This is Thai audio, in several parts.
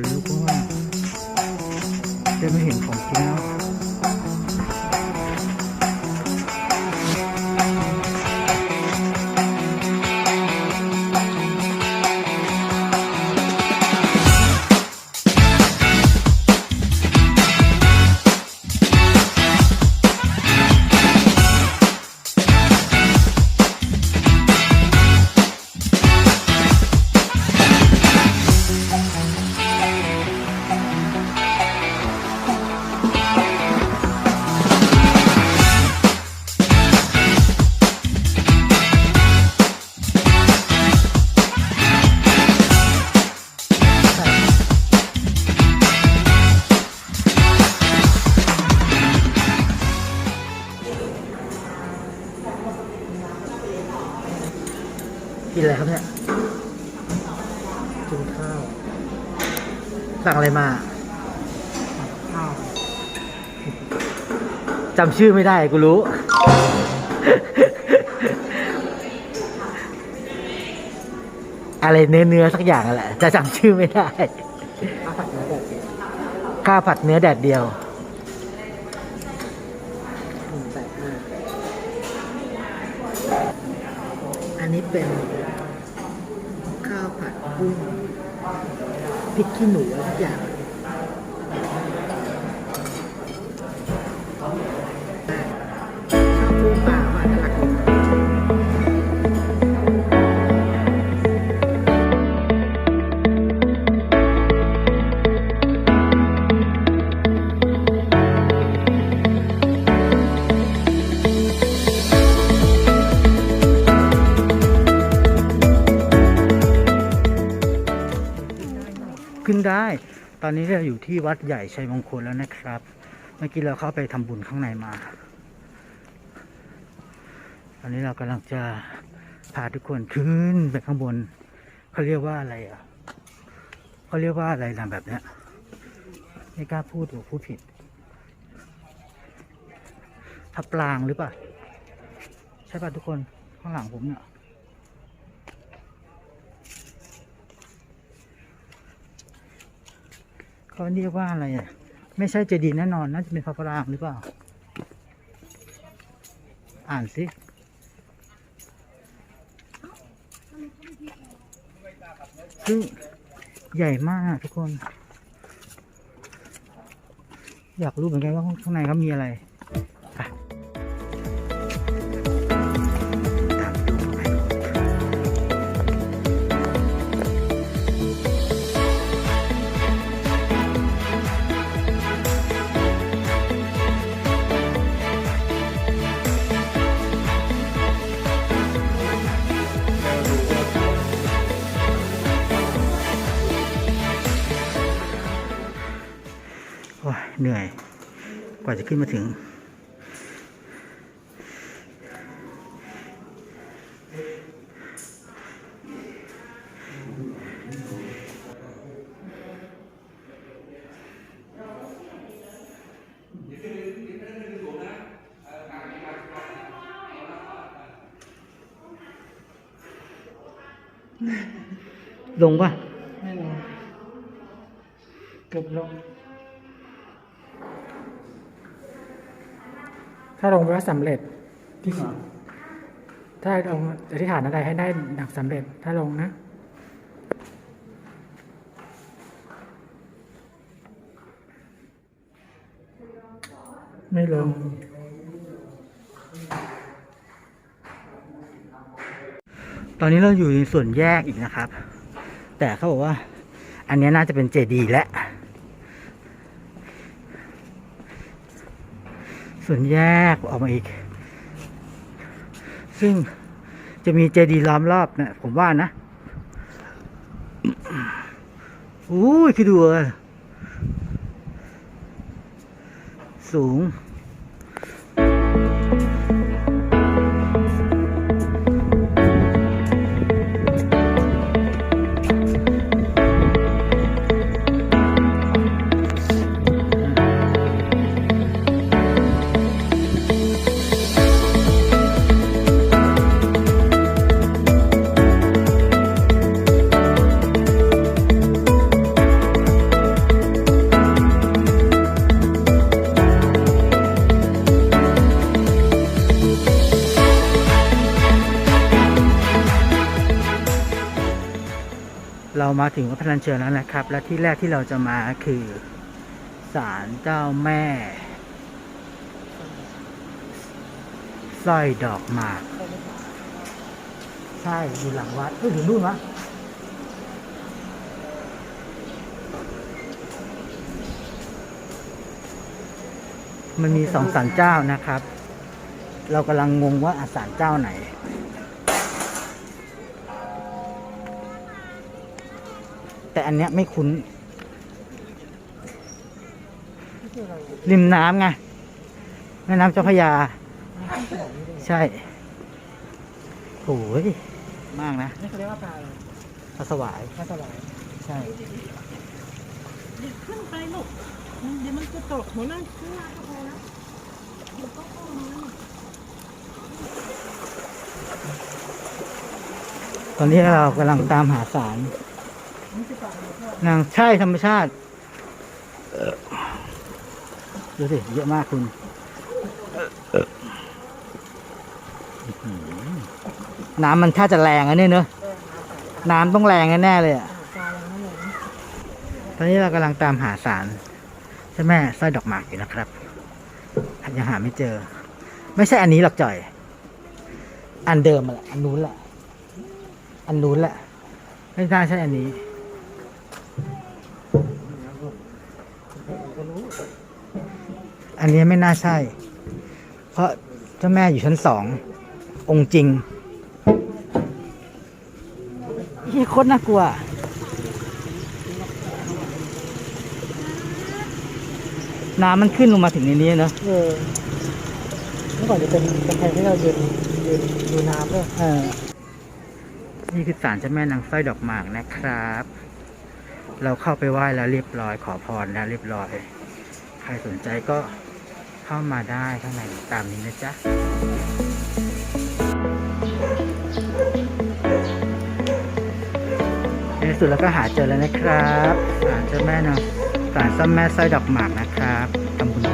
นลุกมากได้ไม่เห็นของจริงแล้ว ครับเนี่ยกินข้าวสั่งอะไรมาข้าวจำชื่อไม่ได้กูรู้ อะไรเนื้อเนื้อๆสักอย่างนั่นแหละ จะจำชื่อไม่ได้ข้าวผัดเนื้อแดดเดียวข้าวผัดเนื้อแดดเดียวหนึ่งแปดห้าอันนี้เป็น ข้าวผัดกุ้งพริกขี้หนูอะไรสักอย่าง ตอนนี้เราอยู่ที่วัดใหญ่ชัยมงคลแล้วนะครับ เมื่อกี้เราเข้าไปทำบุญข้างในมา ตอนนี้เรากำลังจะพาทุกคนขึ้นไปข้างบนเขาเรียกว่าอะไรอะเขาเรียกว่าอะไรนะแบบเนี้ยไม่กล้าพูดหรือพูดผิดทับปลางหรือเปล่า ใช่ป่ะทุกคนข้างหลังผมเนี่ย เขาเรียกว่าอะไรอะ ไม่ใช่เจดีย์แน่นอนน่าจะเป็นพระปรางหรือเปล่า อ่านสิซึ่งใหญ่มากทุกคน อยากรู้เหมือนกันว่าข้างในเขามีอะไร เหนื่อย กว่าจะขึ้นมาถึง ลงป่ะ ไม่ลงเกือบลง ถ้าลงไปว่าสำเร็จจริงเหรอถ้าลงอธิษฐานอะไรให้ได้ดังสำเร็จ ถ้าลงนะไม่ลง ตอนนี้เราอยู่ในส่วนแยกอีกนะครับ แต่เขาบอกว่า อันเนี้ยน่าจะเป็นเจดีย์และ ส่วนแยกออกมาอีก ซึ่งจะมีเจดีย์ล้อมรอบนะผมว่านะอู้ยคิดดูสูง มาถึงวัดพนัญเชิงแล้วนะครับ และที่แรกที่เราจะมาคือศาลเจ้าแม่สร้อยดอกหมาก ใช่อยู่หลังวัดเอ้ยอยู่นู่นวะมันมีสองศาลเจ้านะครับ เรากำลังงงว่าศาลเจ้าไหน แต่อันเนี้ยไม่คุ้น ริมน้ำไงแม่น้ำเจ้าพระยา ใช่โอ้ยมากนะนี่เขาเรียกว่าปลาอะไรปลาสวายปลาสวายใช่เด็กขึ้นไปลูกเดี๋ยวมันจะตกหัวนั่งข้างล่างก็พอแล้วเดี๋ยวก็เข้ามาตอนนี้เรากำลังตามหาสาร นางใช่ธรรมชาติดูสิเยอะมากคุณน้ำมันถ้าจะแรงอะเนี่ยเนอะน้ำต้องแรงแน่เลยอะปลาอะตอนนี้เรากำลังตามหาสารเจ้าแม่สร้อยดอกหมากอยู่นะครับยังหาไม่เจอ ไม่ใช่อันนี้หรอกจ่อย อันเดิมแหละอันนู้นแหละ อันนู้นแหละ ไม่น่าใช่อันนี้ อันนี้ไม่น่าใช่ เพราะเจ้าแม่อยู่ชั้นสององค์จริงนี่โคตรน่ากลัว น้ำมันขึ้นลงมาถึงในนี้เนอะเออเมื่อก่อนจะเป็นกำแพงที่เรายืนยืนดูน้ำด้วยเออ นี่คือศาลเจ้าแม่นางสร้อยดอกหมากนะครับ เราเข้าไปไหว้แล้วเรียบร้อยขอพรแล้วเรียบร้อย ใครสนใจก็ เข้ามาได้ข้างในตามนี้นะจ๊ะในสุดเราก็หาเจอแล้วนะครับศาลเจ้าแม่นางศาลเจ้าแม่สร้อยดอกหมากนะครับทำบุญ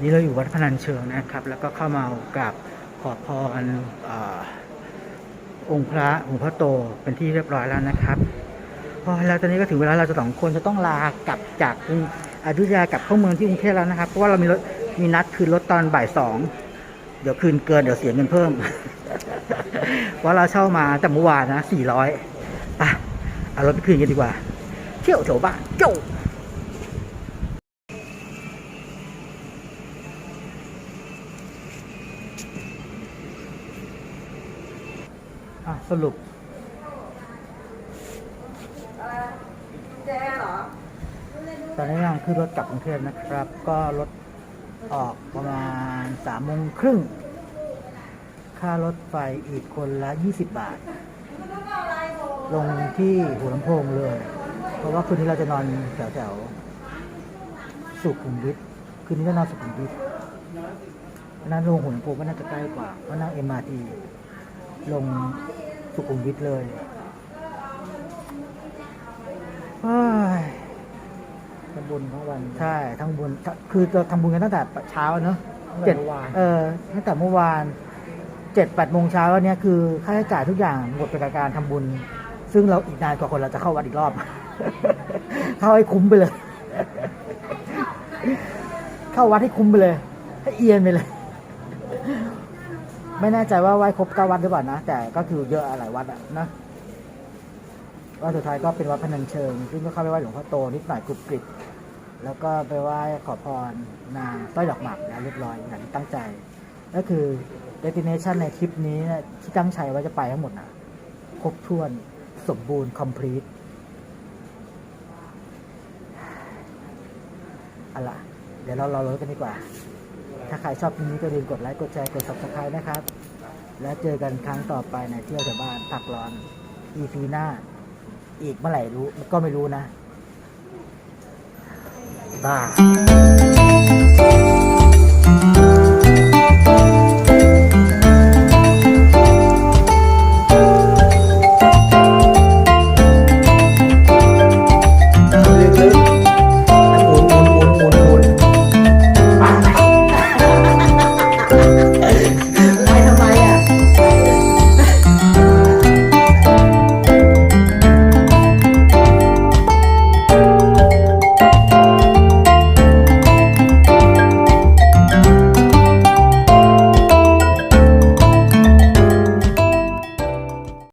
นี่เราอยู่วัดพนัญเชิงนะครับ แล้วก็เข้ามากราบขอพรอองค์พระองค์พระโตเป็นที่เรียบร้อยแล้วนะครับพอแล้วตอนนี้ก็ถึงเวลาเราจะสองคนจะต้องลากลับจากกรุงอยุธยากลับเข้าเมืองที่กรุงเทพแล้วนะครับ เพราะว่าเรามีรถมีนัดคืนรถตอนบ่ายสองเดี๋ยวคืนเกินเดี๋ยวเสียเงินเพิ่มเพราะเราเช่ามาแต่เมื่อวานนะสี่ร้อยไปเอารถไปคืนกันดีกว่า เที่ยวแถวบ้านโจ้อ่ รุป ตอนนี้ยังขึ้นรถกลับกรุงเทพนะครับ ก็รถออกประมาณสามโมงครึ่ง ค่ารถไฟอีกคนละ 20 บาท ลงที่หัวลำโพงเลย เพราะว่าคืนนี้เราจะนอนแถวแถวๆสุขุมวิทคืนนี้จะนอนสุขุมวิทนั้นลงหัวลำโพงก็น่าจะใกล้กว่าเพราะนั่ง MRT ลง สุขุมวิทเลยเฮ้ยทำบุญทั้งวัน ใช่ทั้งบุญทคือเราทำบุญกันตั้งแต่เช้าเนอะตั้งแต่เจ็ดเมื่อวานเออตั้งแต่เมื่อวานเจ็ดแปดโมงเช้าแล้วเนี่ยคือค่าใช้จ่ายทุกอย่างหมดไปกับการทำบุญ ซึ่งเราอีกนานกว่าคนเราจะเข้าวัดอีกรอบ เข้าให้คุ้มไปเลย เข้าวัดให้คุ้มไปเลย ให้เอียนไปเลย ไม่แน่ใจว่าไหว้ครบเก้าวัดหรือเปล่านะ แต่ก็คือเยอะหลายวัดอะนะวัดสุดท้ายก็เป็นวัดพนัญเชิงซึ่งก็เข้าไปไหว้หลวงพ่อโตนิดหน่อยกรุบกริบแล้วก็ไปไหว้ขอพรนางต้อยดอกหมากแล้วเรียบร้อยอย่างที่ตั้งใจ ก็คือ destination ในทริปนี้เนี่ยที่ตั้งใจว่าจะไปทั้งหมดนะครบถ้วนสมบูรณ์ complete อาล่ะ เดี๋ยวเรารอรถกันดีกว่า ถ้าใครชอบคลิปนี้ก็อย่าลืมกดไลค์ กดแชร์ กด subscribe นะครับ แล้วเจอกันครั้งต่อไปในเที่ยวแถวบ้านผักร้อน EP หน้า อีกเมื่อไหร่รู้ก็ไม่รู้นะบ้า